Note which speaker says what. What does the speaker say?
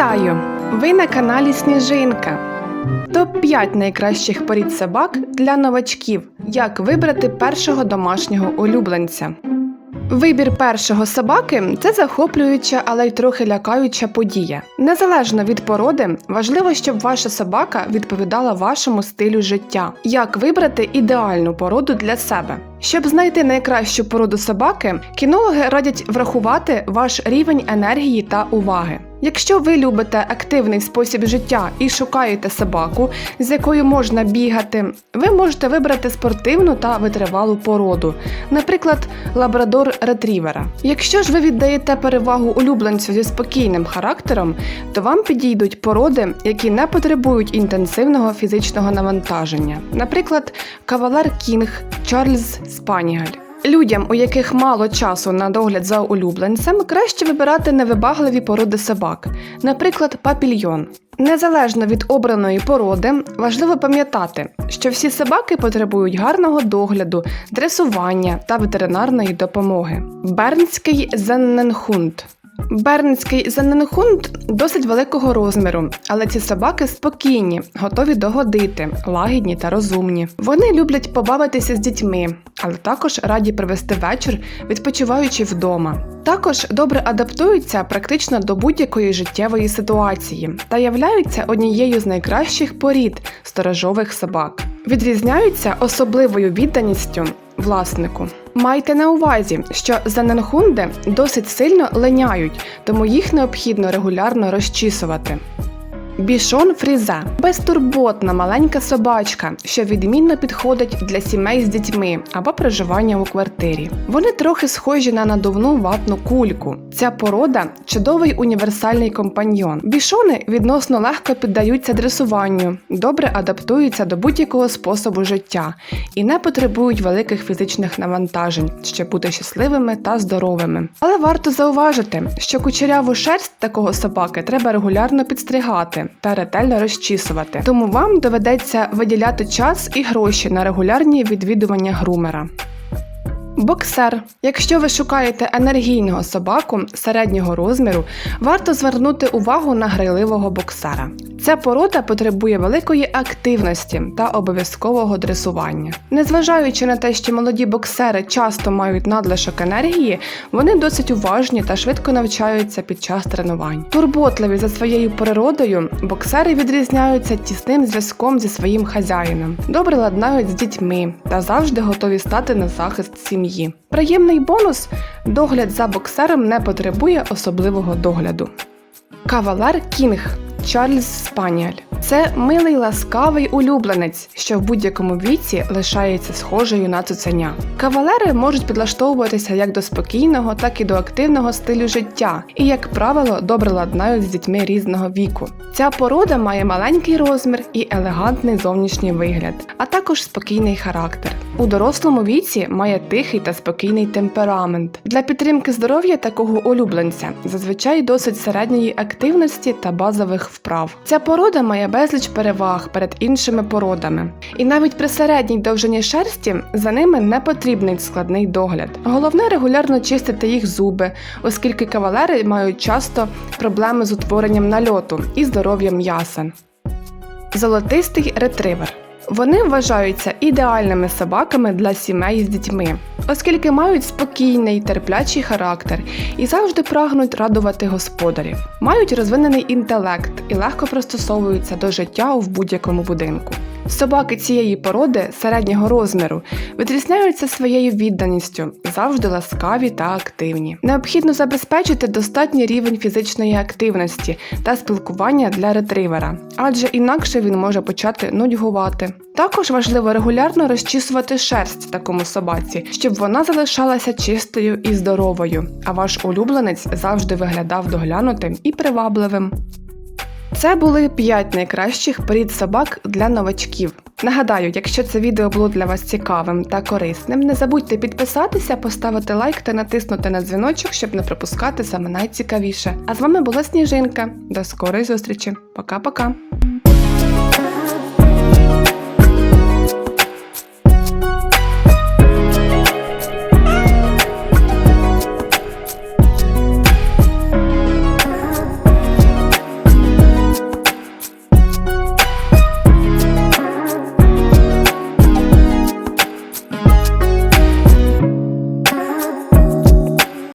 Speaker 1: Вітаю! Ви на каналі Сніжинка. Топ-5 найкращих порід собак для новачків. Як вибрати першого домашнього улюбленця. Вибір першого собаки це захоплююча, але й трохи лякаюча подія. Незалежно від породи, важливо, щоб ваша собака відповідала вашому стилю життя. Як вибрати ідеальну породу для себе? Щоб знайти найкращу породу собаки, кінологи радять врахувати ваш рівень енергії та уваги. Якщо ви любите активний спосіб життя і шукаєте собаку, з якою можна бігати, ви можете вибрати спортивну та витривалу породу, наприклад, лабрадор ретрівера. Якщо ж ви віддаєте перевагу улюбленцю зі спокійним характером, то вам підійдуть породи, які не потребують інтенсивного фізичного навантаження, наприклад, кавалер Кінг, Чарльз Спанігаль. Людям, у яких мало часу на догляд за улюбленцем, краще вибирати невибагливі породи собак, наприклад, папільйон. Незалежно від обраної породи, важливо пам'ятати, що всі собаки потребують гарного догляду, дресування та ветеринарної допомоги. Бернський зенненхунд Бернський зенненхунд досить великого розміру, але ці собаки спокійні, готові догодити, лагідні та розумні. Вони люблять побавитися з дітьми, але також раді провести вечір, відпочиваючи вдома. Також добре адаптуються практично до будь-якої життєвої ситуації та являються однією з найкращих порід сторожових собак. Відрізняються особливою відданістю власнику. Майте на увазі, що заненхунди досить сильно линяють, тому їх необхідно регулярно розчісувати. Бішон фрізе безтурботна маленька собачка, що відмінно підходить для сімей з дітьми або проживання у квартирі. Вони трохи схожі на надувну ватну кульку. Ця порода чудовий універсальний компаньйон. Бішони відносно легко піддаються дресуванню, добре адаптуються до будь-якого способу життя і не потребують великих фізичних навантажень, щоб бути щасливими та здоровими. Але варто зауважити, що кучеряву шерсть такого собаки треба регулярно підстригати та ретельно розчісувати. Тому вам доведеться виділяти час і гроші на регулярні відвідування грумера. Боксер. Якщо ви шукаєте енергійного собаку середнього розміру, варто звернути увагу на грайливого боксера. Ця порода потребує великої активності та обов'язкового дресування. Незважаючи на те, що молоді боксери часто мають надлишок енергії, вони досить уважні та швидко навчаються під час тренувань. Турботливі за своєю природою, боксери відрізняються тісним зв'язком зі своїм хазяїном, добре ладнають з дітьми та завжди готові стати на захист сім'ї. Приємний бонус догляд за боксером не потребує особливого догляду. Кавалер Кінг Чарльз Спаніель це милий ласкавий улюбленець, що в будь-якому віці лишається схожою на цуценя. Кавалери можуть підлаштовуватися як до спокійного, так і до активного стилю життя, і, як правило, добре ладнають з дітьми різного віку. Ця порода має маленький розмір і елегантний зовнішній вигляд, а також спокійний характер. У дорослому віці має тихий та спокійний темперамент. Для підтримки здоров'я такого улюбленця зазвичай досить середньої активності та базових вправ. Ця порода має безліч переваг перед іншими породами. І навіть при середній довжині шерсті за ними не потрібний складний догляд. Головне регулярно чистити їх зуби, оскільки кавалери мають часто проблеми з утворенням нальоту і здоров'ям м'яса. Золотистий ретривер. Вони вважаються ідеальними собаками для сімей з дітьми, оскільки мають спокійний, терплячий характер і завжди прагнуть радувати господарів, мають розвинений інтелект і легко пристосовуються до життя в будь-якому будинку. Собаки цієї породи середнього розміру відрізняються своєю відданістю, завжди ласкаві та активні. Необхідно забезпечити достатній рівень фізичної активності та спілкування для ретривера, адже інакше він може почати нудьгувати. Також важливо регулярно розчісувати шерсть такому собаці, щоб вона залишалася чистою і здоровою, а ваш улюбленець завжди виглядав доглянутим і привабливим. Це були 5 найкращих порід собак для новачків. Нагадаю, якщо це відео було для вас цікавим та корисним, не забудьте підписатися, поставити лайк та натиснути на дзвіночок, щоб не пропускати саме найцікавіше. А з вами була Сніжинка. До скорої зустрічі. Пока-пока.